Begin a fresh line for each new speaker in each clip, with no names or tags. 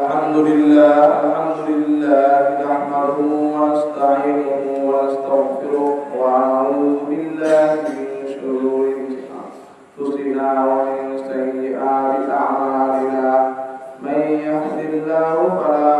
الحمد لله الحمد لله نحمده ونستعينه ونستغفره ونعوذ بالله من شرور أنفسنا ومن سيئات أعمالنا. من يهد الله فلا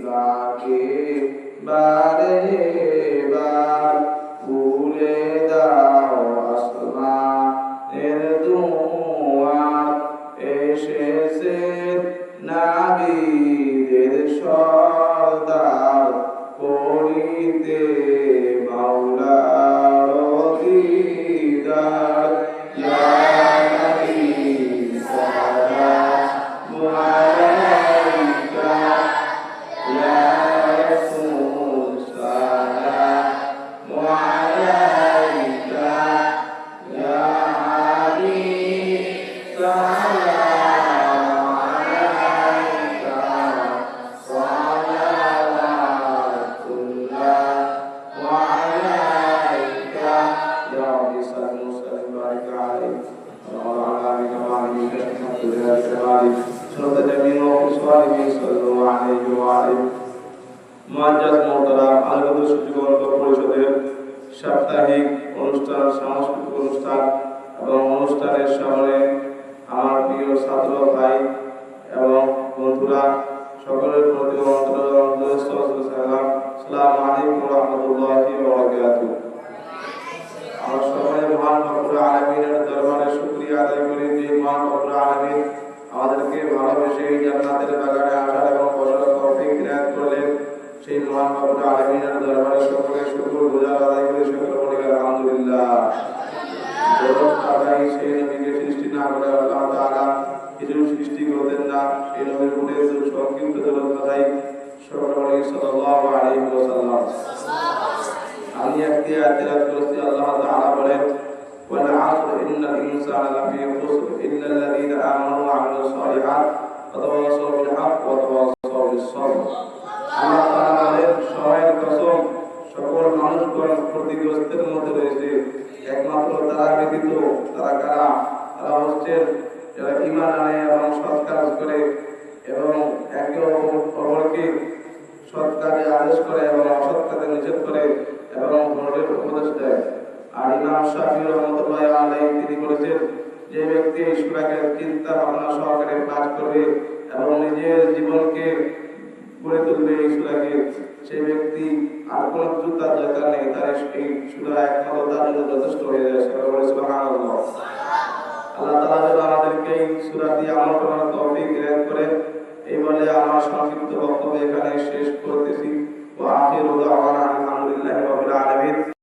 জিবরাইল ডাকে العالمين سورة الجميع وصحبه صلوا عليه وآله মুআজ্জাজ মোহতারাম আলগত সুযোগ পরিষদের সাপ্তাহিক অনুষ্ঠান সাংস্কৃতিক অনুষ্ঠান এবং অনুষ্ঠানের সামনে আমার প্রিয় ছাত্র ভাই এবং বন্ধুরা সকলের প্রতি অন্তর সালাম সালাম আলাইকুম রহমতুল্লাহি ওয়া বারাকাতুহু আমরা সবাই মহান রব্বুল আলামিনের দরবারে শুকরিয়া আদায় করি যে মহান রব্বুল আলামিন আমাদেরকে ভালোবেসে জান্নাতের বাগানে আসার এবং বসার তৌফিক ইনায়াত করলেন সেই মহান রব্বুল আলামিনের দরবারে সকলে শুকর গুজার আদায় করি সকলে বলি আলহামদুলিল্লাহ। সেই নবীকে সৃষ্টি না করে আল্লাহ তাআলা কিছু সৃষ্টি করতেন না। সেই নবীর উপরে সংক্ষিপ্ত দরদ আদায় সকলে বলি সাল্লাল্লাহু আলাইহি আমি একটি আয়াত তেলাওয়াত করেছি, আল্লাহ তাআলা বলেন সালিহাত ওয়া তাওয়াসাউ বিল হক ওয়া তাওয়াসাউ বিস সবর আল্লাহ তাআলা বলেন সময়ের কসম, সকল মানুষগণ ক্ষতিগ্রস্তের মধ্যে রয়েছে। একমাত্র তারা ব্যতীত তারা কারা? তারা হচ্ছে যারা ঈমান আনে এবং সৎ কাজ করে এবং একে অপরকে সৎ কাজে আদেশ করে এবং অসৎ কাজে নিষেধ করে এবং ধর্মের উপদেশ দেয়। আর ইমাম শাফি রহমতুল্লাহ আলাইহি তিনি বলেছেন যে ব্যক্তি এই চিন্তা ভাবনা সহকারে পাঠ করবে এবং নিজের জীবনকে গড়ে তুলবে এই সূরাকে সেই ব্যক্তি আর কোন কিছু তার দরকার নেই, তার এই সূরা একমাত্র তার জন্য যথেষ্ট হয়ে যায় সেটা বলে আল্লাহ তাআলা যেন আমাদেরকে এই সূরা দিয়ে আমল করার তৌফিক দান করে এই বলে আমার সংক্ষিপ্ত বক্তব্য এখানে শেষ করতেছি। ওয়া আখিরু দাওয়ানা